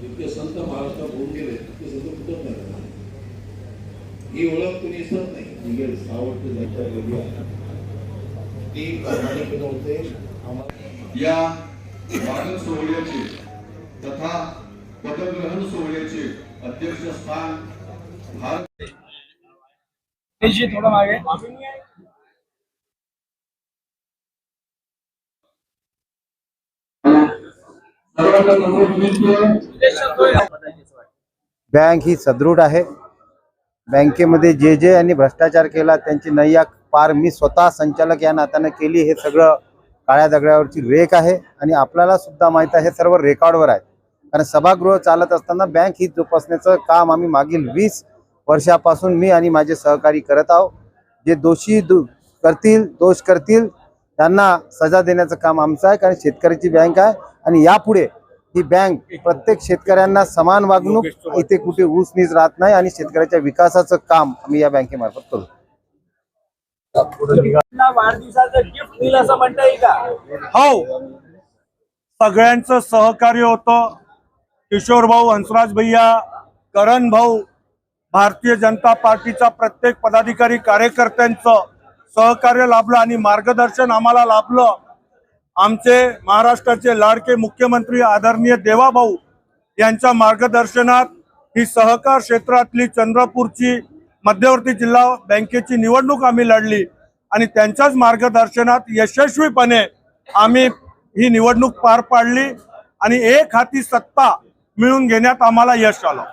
जितके संत महाराष्ट्रात होऊन गेले तितके संत कुठत नाही. ही ओळख कुणी इसरत नाही. जायच्या वेगळी आहे. ती प्रामाणिकपणे होते आम्हाला या वादन सोहळ्याचे तथा पदग्रहण सोहळ्याचे अध्यक्षस्थान भारत तेजी थोडं मागे. बँक ही सदृढ आहे. बँकेमध्ये जे जे यांनी भ्रष्टाचार केला त्यांची नैया पार मी स्वतः संचालक या नात्यानं केली. हे सगळं काळ्या दगड्यावरची रेख आहे आणि आपल्याला सुद्धा माहीत आहे हे सर्व रेकॉर्डवर आहे. कारण सभागृह चालत असताना बँक ही जोपासण्याचं काम आम्ही मागील वीस वर्षापासून मी आणि माझे सहकारी करत आहोत. जे दोषी दो करतील दोष करतील त्यांना सजा देण्याचं काम आमचं आहे. कारण शेतकऱ्याची बँक आहे आणि यापुढे ही बँक प्रत्येक शेतकऱ्यांना समान वागणूक इथे कुठे ऊस नीज राहत नाही आणि शेतकऱ्याच्या विकासाचं काम आम्ही या बँकेमार्फत करू. वाढदिवसाचं गिफ्ट दिलं असं म्हणता येईल का? हो. सगळ्यांचं सहकार्य होतं. किशोर भाऊ हंसराज भैया करण भाऊ भारतीय जनता पार्टीचा प्रत्येक पदाधिकारी कार्यकर्त्यांचं सहकार्य लाभलं आणि मार्गदर्शन आम्हाला लाभलं. आमचे महाराष्ट्राचे लाडके मुख्यमंत्री आदरणीय देवाभाऊ यांच्या मार्गदर्शनात ही सहकार क्षेत्रातली चंद्रपूरची मध्यवर्ती जिल्हा बँकेची निवडणूक आम्ही लढली आणि त्यांच्याच मार्गदर्शनात यशस्वीपणे आम्ही ही निवडणूक पार पाडली आणि एक हाती सत्ता मिळून घेण्यात आम्हाला यश आलं.